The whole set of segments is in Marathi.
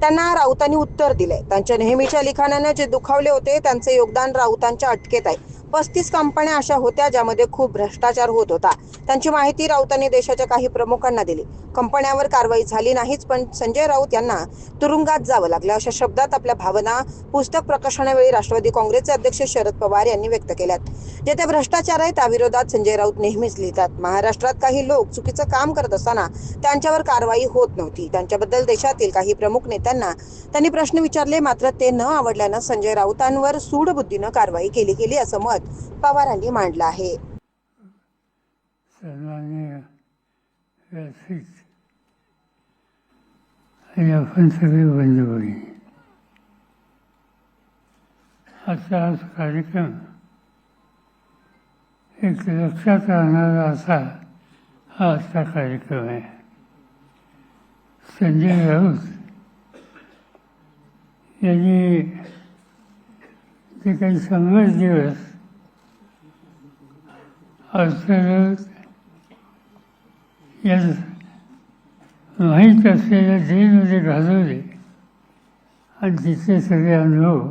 त्यांना राऊतांनी उत्तर दिले त्यांच्या नेहमीच्या लिखाणाने जे दुखावले होते त्यांचे योगदान राऊतांच्या अटकेत आहे. पस्तीस कंपन्या अशा होत्या ज्यामध्ये खूप भ्रष्टाचार होत होता. त्यांची माहिती राऊतांनी देशाच्या काही प्रमुखांना दिली. कंपन्यांवर कारवाई झाली नाहीच पण संजय राऊत यांना तुरुंगात जावं लागलं अशा शब्दात आपल्या भावना पुस्तक प्रकाशनावेळी राष्ट्रवादी काँग्रेसचे अध्यक्ष शरद पवार यांनी व्यक्त केल्यात. जे भ्रष्टाचार आहे त्याविरोधात संजय राऊत नेहमीच लिहितात. महाराष्ट्रात काही लोक चुकीचं काम करत असताना त्यांच्यावर कारवाई होत नव्हती. त्यांच्याबद्दल देशातील काही प्रमुख नेत्यांना त्यांनी प्रश्न विचारले मात्र ते न आवडल्यानं संजय राऊतांवर सूडबुद्धीनं कारवाई केली गेली असं मत मत पवारांनी मांडलं आहे. आणि आपण सगळे बंद भगिनी आजचा हा कार्यक्रम एक लक्षात राहणारा असा हा आजचा कार्यक्रम आहे. संजय राऊत यांनी ते काही शंभर दिवस असलेलं या माहीत असलेल्या जेलमध्ये घालवले. आणि तिथे सगळे अनुभव.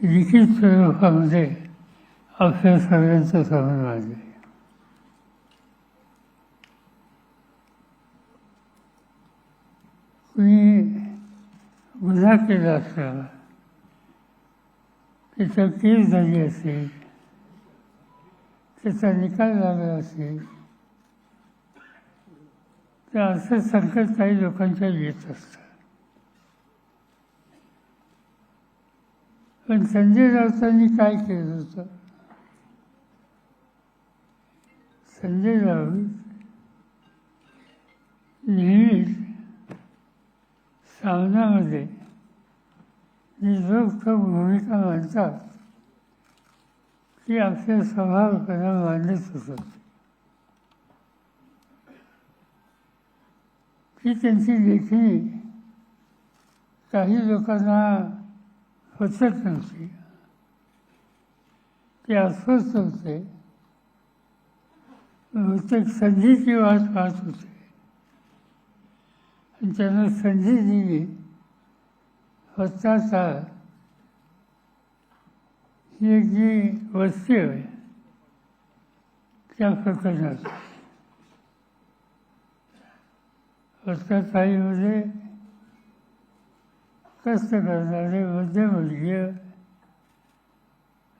लिखित स्वरूपामध्ये आपल्या सगळ्यांचं समोर मांडले कुणी गुन्हा केला असला त्याचा केस झाली असेल त्याचा निकाल लागला असेल. तर असं संकट काही लोकांच्या येत असतं पण संजय राऊतांनी काय केलं होतं? संजय राऊत नेहमीच सामनामध्ये जी लोक भूमिका मानतात ती आपल्या स्वभावपणा मांडत असत ती त्यांची लेखणी काही लोकांना पचत नव्हती. ते अस्वस्थ होते बहुतेक संधीची वाट पाहत होते आणि त्यांना संधी दिली. स्वतःचा ही एक जी वस्ती आहे त्या प्रकरणात वस्ताताईमध्ये कष्ट करणारे मध्यमवर्गीय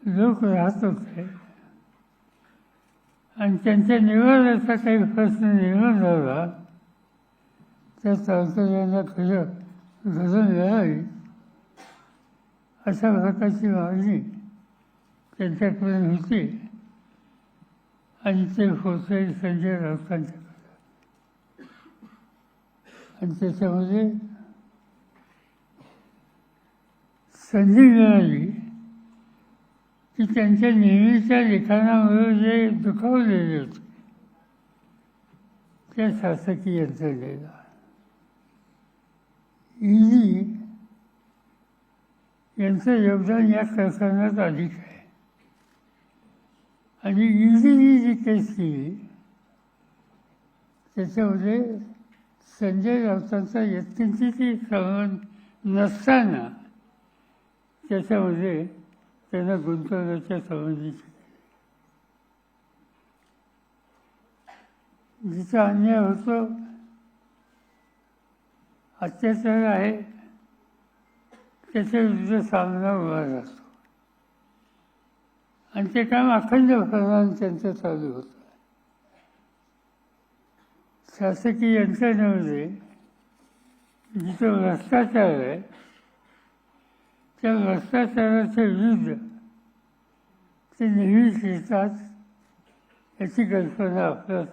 लोक राहत होते आणि त्यांच्या निवाऱ्याचा काही प्रश्न निर्माण झाला त्या चालकऱ्यांना खरं घरून मिळावी अशा प्रकारची मागणी त्यांच्याकडे होती आणि ते होते संजय राऊतांच्या आणि त्याच्यामध्ये संधी मिळाली. की त्यांच्या नेहमीच्या लिखाणामुळे जे दुखावलेले होते त्या शासकीय यंत्रणेला. ईडी यांचं योगदान या प्रकरणात अधिक आहे. आणि ईडीने जी केस केली त्याच्यामध्ये संजय राऊतांचा यत्किंचितही संबंध नसताना त्याच्यामध्ये त्यांना गुंतवण्याच्या संबंधीची जिचा अन्याय होतो अत्याचार आहे त्याच्या विरुद्ध सामना उभा राहतो. आणि ते काम अखंड प्रमाण त्यांचं चालू होतं. शासकीय यंत्रणेमध्ये जिथं भ्रष्टाचार आहे त्या भ्रष्टाचाराच्या विरुद्ध ते नेहमीच येतात याची कल्पना आपल्या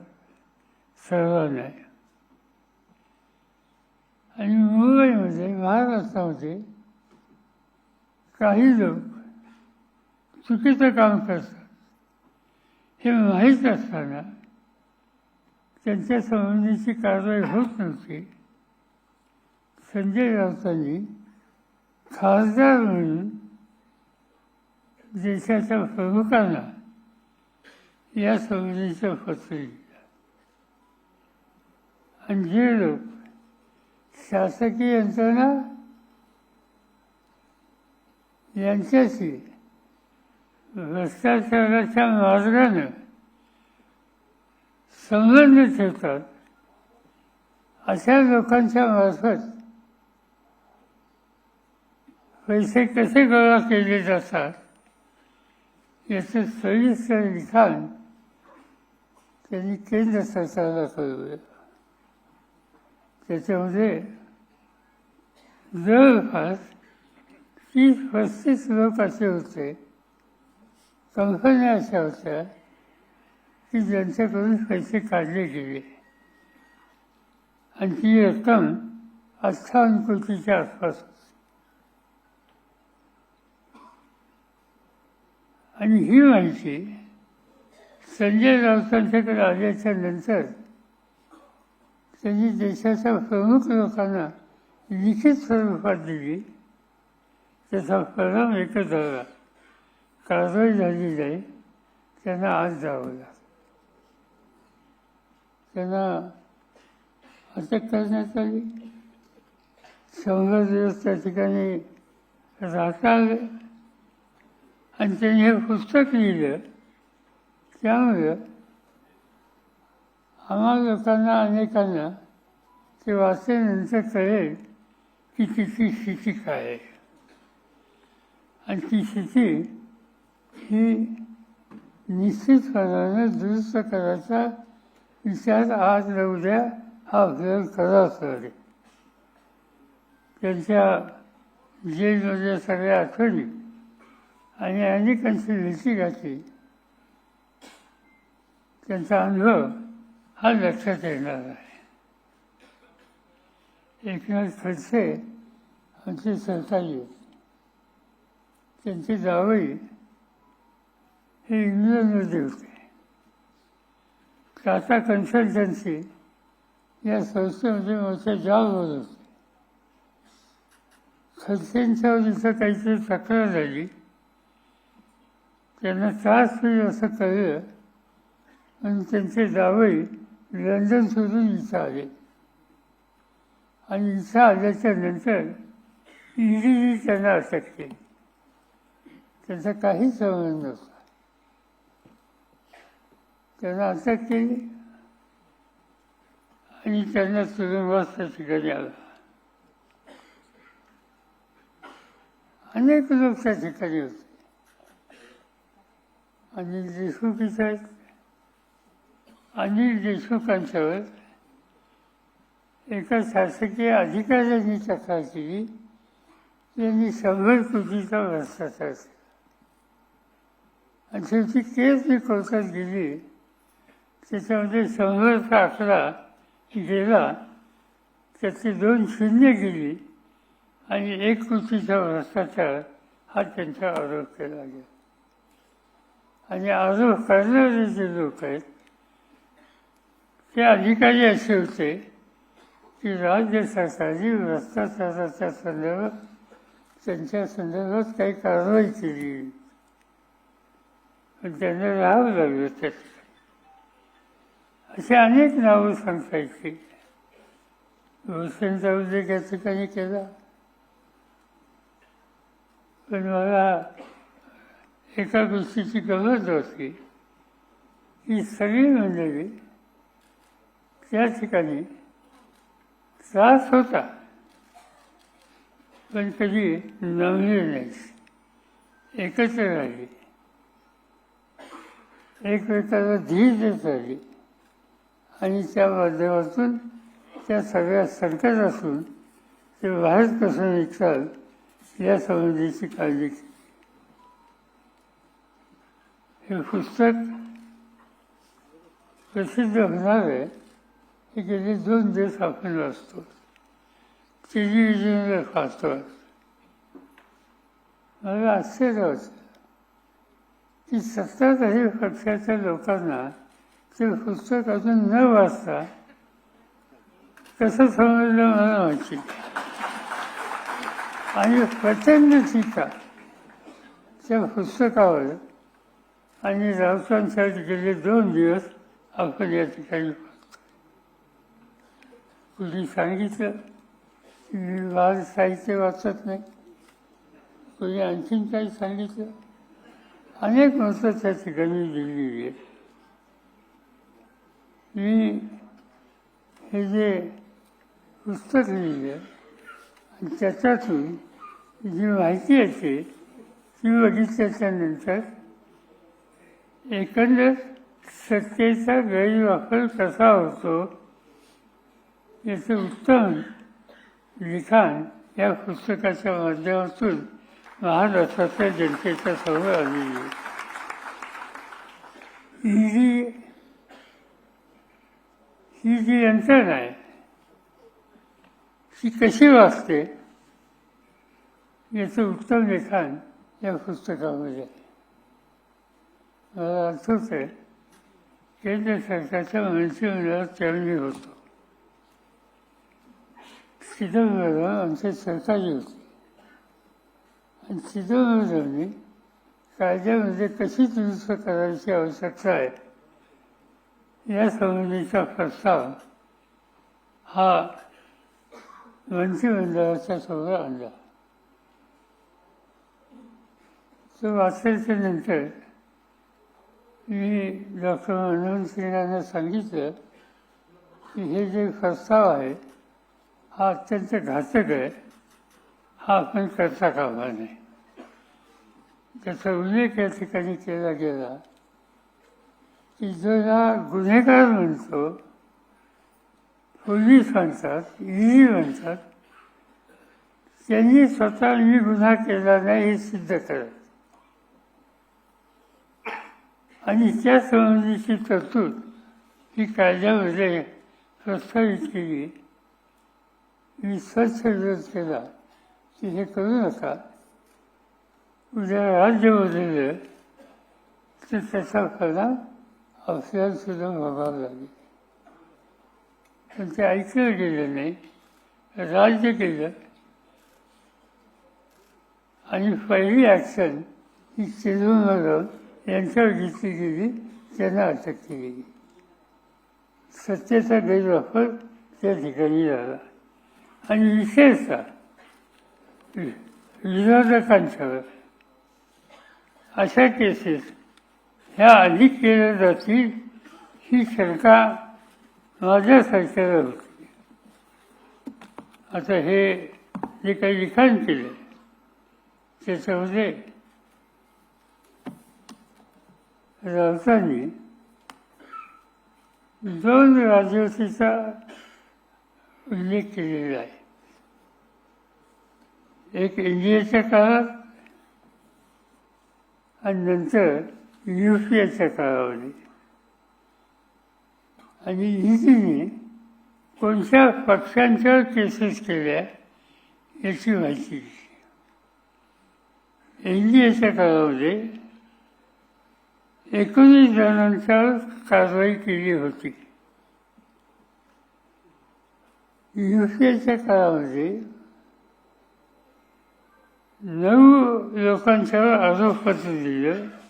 सर्वांना आहे. आणि मुंबईमध्ये महाराष्ट्रामध्ये काही लोक चुकीचं काम करतात. हे माहीत असताना त्यांच्या संबंधीची कारवाई होत नव्हती. संजय राऊतांनी खासदार म्हणून देशाच्या प्रमुखांना या संबंधीचं पत्र लिहिलं. आणि जे लोक शासकीय यंत्रणा यांच्याशी भ्रष्टाचाराच्या मार्गानं संबंध ठेवतात. अशा लोकांच्या मार्फत पैसे कसे गोळा केले जातात याचं सविस्तर लिखाण त्यांनी केंद्र सरकारला कळवलं त्याच्यामध्ये जवळपास तीस पस्तीस लोक असे होते. कंपन्या अशा होत्या की ज्यांच्याकडून पैसे काढले गेले. आणि ती रक्कम अठ्ठावन्न कोटीच्या आसपास आणि ही माहिती संजय राऊतांच्याकडे आल्याच्यानंतर त्यांनी देशाच्या प्रमुख लोकांना लिखित स्वरूपात दिली. त्याचा परिणाम एकच झाला. कारवाई झाली जाई त्यांना आज जावं लागलं. त्यांना अटक करण्यात आली. शंभर दिवस त्या ठिकाणी राहता आलं आणि त्यांनी हे पुस्तक लिहिलं. त्यामुळं आम्हा लोकांना अनेकांना ते वाचल्यानंतर कळेल की तिची स्थिती काय आहे. आणि ती स्थिती ही करण्याने दुरुस्त करायचा विचार आज न उद्या हा आपल्याला करावाच लागेल त्यांच्या जेलमधल्या सगळ्या आठवणी आणि अनेकांची भेटीगाठी त्यांचा अनुभव हा लक्षात येणार आहे. एकनाथ खडसे आमचे सहकारी त्यांची जावळी जावई हे इंग्लंडमध्ये होते टाटा कन्सल्टन्सी या संस्थेमध्ये मोठ्या होत होते. खडसेंच्यावर इथं काहीतरी तक्रार झाली. त्यांना त्रास होईल असं कळलं. आणि त्यांचे जावई लंडन सोडून इथं आले. आणि इथं आल्याच्यानंतर ईडीने त्यांना अटक केली. त्याचा काही संबंध नव्हता. त्यांना अटक केली आणि त्यांना तुरुंगवास त्या ठिकाणी आला अनेक लोक त्या ठिकाणी होते. अनिल देशमुख इथं आहेत. अनिल देशमुखांच्यावर एका शासकीय अधिकाऱ्यांनी तक्रार केली त्यांनी शंभर कोटीचा भ्रष्टाचार केला. आणि शेवटी केस जी कोर्टात गेली. त्याच्यामध्ये संघर्ष असला गेला त्याची दोन शून्य गेली आणि एक कृतीचा भ्रष्टाचार हा त्यांचा आरोप केला गेला. आणि आरोप करणारे जे लोक आहेत ते अधिकारी असे होते की राज्य सरकारने भ्रष्टाचाराच्या संदर्भात त्यांच्या संदर्भात काही कारवाई केली. पण त्यांना राहावं लागलं त्यात अशी अनेक नावं सांगता येतील भूषणचा उल्लेख या ठिकाणी केला. पण मला एका गोष्टीची गरज होती. ही सगळी मंडळी त्या ठिकाणी त्रास होता. पण कधी नवली नाही एकत्र राहिली एकमेकाला धीर देत राहिली आणि त्या माध्यमातून त्या सगळ्या संकट असून ते बाहेर कसं निघतात या संबंधीची काळजी केली हे पुस्तक प्रसिद्ध होणार आहे. हे गेले दोन दिवस आपण वाचतो. टेलिव्हिजनवर पाहतो. मला आश्चर्य होतं की सत्ताधारी पक्षाच्या लोकांना ते पुस्तक अजून न वाचता कसं समजलं मला माहिती आणि प्रचंड टीका त्या पुस्तकावर. आणि राऊतांसाठी गेले दोन दिवस आपण या ठिकाणी कुणी सांगितलं की मी बाल साहित्य वाचत नाही. कोणी आणखीन काही सांगितलं? अनेक मतं त्या ठिकाणी दिलेली आहेत. मी हे जे पुस्तक लिहिलं आणि त्याच्यातून जी माहिती येते ती बघितल्याच्यानंतर एकंदर सत्तेचा गैरवापर कसा होतो याचं उत्तम लिखाण या पुस्तकाच्या माध्यमातून महाराष्ट्राच्या जनतेच्या समोर आलेली आहे. ही जी ही जी यंत्रणा आहे ती कशी वाचते याचं उत्तम लिखाण या पुस्तकामध्ये आहे. मला आठवत आहे केंद्र सरकारच्या मंत्रिमंडळात त्यावेळी होतो. चिदंबरम आमचे सरकारी होते. आणि चिदंबरमने कायद्यामध्ये कशी दुरुस्त करायची आवश्यकता आहे या संबंधीचा प्रस्ताव हा मंत्रिमंडळाच्या समोर आणला. तो वाचल्याच्या नंतर मी डॉक्टर मनमोहन सिंगांना सांगितलं की हे जे प्रस्ताव आहे हा अत्यंत घातक आहे. हा आपण करता कामा नाही त्याचा उल्लेख या ठिकाणी केला गेला. की जो गुन्हेगार म्हणतो पोलीस म्हणतात ईडी म्हणतात त्यांनी स्वतः मी गुन्हा केला नाही हे सिद्ध करत आणि त्या संबंधीची तरतूद ही कायद्यामध्ये प्रस्तावित केली. मी स्वच्छ विरोध केला की हे करू नका. उद्या राज्य बदललं तर त्याचा परिणाम आपल्याला सुद्धा भोगावा लागेल पण ते ऐकलं गेलं नाही. राज्य केलं. आणि पहिली ॲक्शन ही चिदंबरम यांच्यावर घेतली गेली त्यांना अटक केली गेली. सत्तेचा गैरवापर त्या ठिकाणी झाला. आणि विशेषतः विरोधकांच्यावर अशा केसेस ह्या अधिक केल्या जातील ही शंका माझ्या सरकारला होती. आता हे जे काही लिखाण केलं त्याच्यामध्ये राऊतांनी दोन राजवटीचा उल्लेख केलेला आहे. एक इंडियाच्या काळात आणि नंतर यू पी एच्या काळामध्ये. आणि ईडीने कोणत्या पक्षांच्या केसेस केल्या याची माहिती दिली. एच्या काळामध्ये एकोणीस जणांच्यावर कारवाई केली होती. युपीएच्या काळामध्ये नऊ लोकांच्यावर आरोपपत्र दिलं.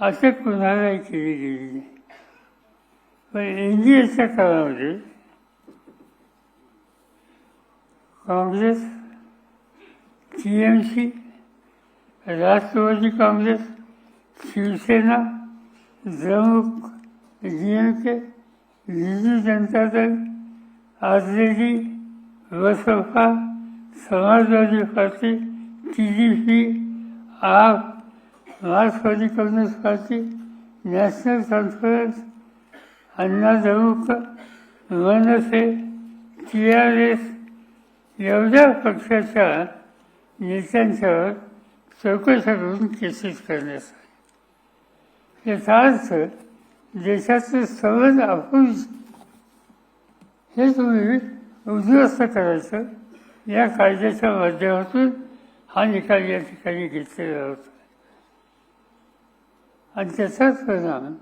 अटक कुणालाही केली गेली नाही. पण एनडीएच्या काळामध्ये Congress T M C Rashtravadi Congress Shivsena Dramuk D M K Biju Janata Dal R J D Baspa Samajwadi party T D P AAP मार्क्सवादी communist party national conference Anna Dramuk Manase T R S एवढ्या पक्षाच्या नेत्यांच्यावर चौकशा करून केसेस करण्यात याचा अर्थ देशाचं संबंध आपण हे तुम्ही उद्ध्वस्त करायचं या कायद्याच्या माध्यमातून हा निकाल या ठिकाणी घेतलेला होता. आणि त्याचाच परिणाम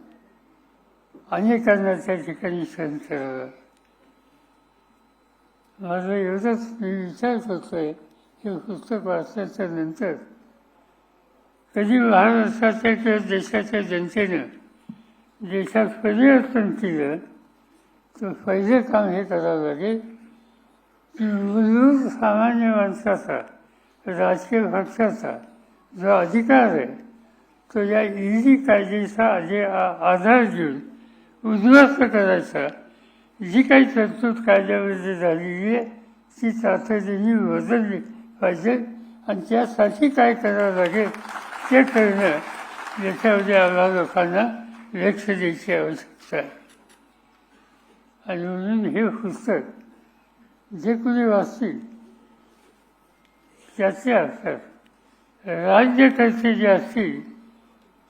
अनेकांना त्या ठिकाणी सहन करावा. माझा एवढंच मी विचार करतोय हे पुस्तक वाचल्याच्या नंतर कधी महाराष्ट्राच्या किंवा देशाच्या जनतेनं देशात परिवर्तन केलं तर पहिलं काम हे करावं लागेल की मूलभूत सामान्य माणसाचा राजकीय पक्षाचा जो अधिकार आहे तो या ईडी कायद्याचा आधी आ- आधार घेऊन उद्ध्वस्त करायचा. जी काही तरतूद कायद्यामध्ये झालेली आहे ती तातडीने बदलली पाहिजे आणि त्यासाठी काय करावं लागेल ते करणं याच्यामध्ये आम्हाला लोकांना लक्ष द्यायची आवश्यकता आहे. आणि म्हणून हे पुस्तक जे कोणी वाचतील त्याचे असतात राज्यकर्ते जे असतील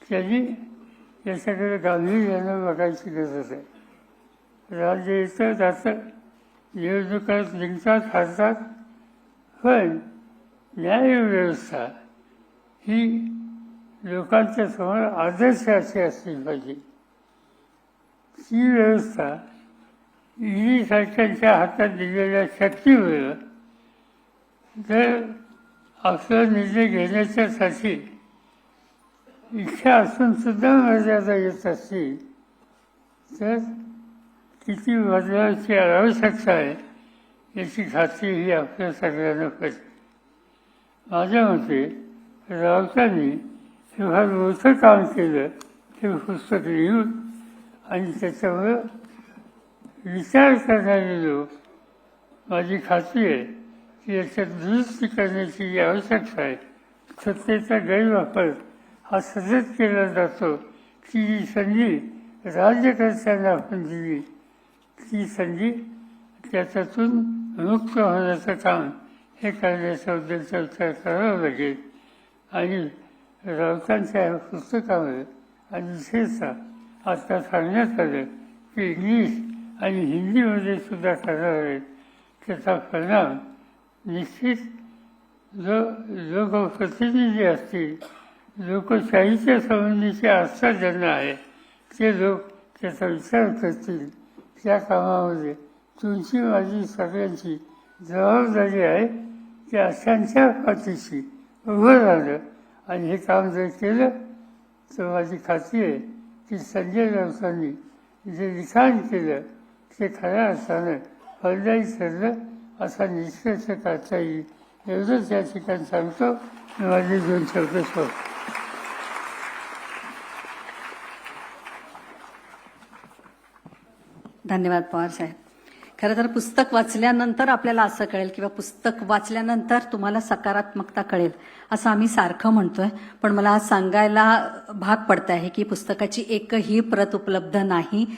त्यांनी याच्याकडे गांभीर्यानं बघायची गरज आहे. राज्य येतं जातं निवडणुकात जिंकतात हारतात पण न्यायव्यवस्था ही लोकांच्या समोर आदर्श अशी असली पाहिजे. ती व्यवस्था ईडी सरकारच्या हातात दिलेल्या शक्तीमुळे जर आपला निर्णय घेण्याच्यासाठी इच्छा असून सुद्धा मर्यादा येत असतील तर किती बदलाची आवश्यकता आहे याची खात्री ही आपल्या सगळ्यांना पाहिजे माझ्या मते राऊतांनी हे फार मोठं काम केलं ते पुस्तक लिहून आणि त्याच्यामुळं विचार करणारे लोक माझी खात्री आहे की याच्यात दुरुस्ती करण्याची जी आवश्यकता आहे सत्तेचा गैरवापर हा सतत केला जातो की ही संधी राज्यकर्त्यांना आपण दिली? ती संधी त्याच्यातून मुक्त होण्याचं काम हे करण्याचा विचार करावा लागेल. आणि राऊतांच्या ह्या पुस्तकामध्ये आणि विशेषतः आता सांगण्यात आलं की इंग्लिश आणि हिंदीमध्ये सुद्धा करणार आहेत त्याचा परिणाम निश्चित जो लोकप्रतिनिधी असतील लोकशाहीच्या संबंधीचे आस्था ज्यांना आहे. ते लोक त्याचा विचार करतील त्या कामामध्ये. तुमची माझी सगळ्यांची जबाबदारी आहे की अशांच्या पाठीशी उभं राहणं आणि हे काम जर केलं तर माझी खात्री आहे की संजय राऊतांनी जे लिखाण केलं ते खऱ्या अर्थानं फलदायी ठरलं असा निष्कर्ष काढता येईल. एवढंच या ठिकाणी सांगतो. माझे दोन शब्द सोडतो धन्यवाद पवार साहेब. खरं तर पुस्तक वाचल्यानंतर आपल्याला असं कळेल किंवा पुस्तक वाचल्यानंतर तुम्हाला सकारात्मकता कळेल असं आम्ही सारखं म्हणतोय. पण मला सांगायला भाग पडत आहे की पुस्तकाची एकही प्रत उपलब्ध नाही.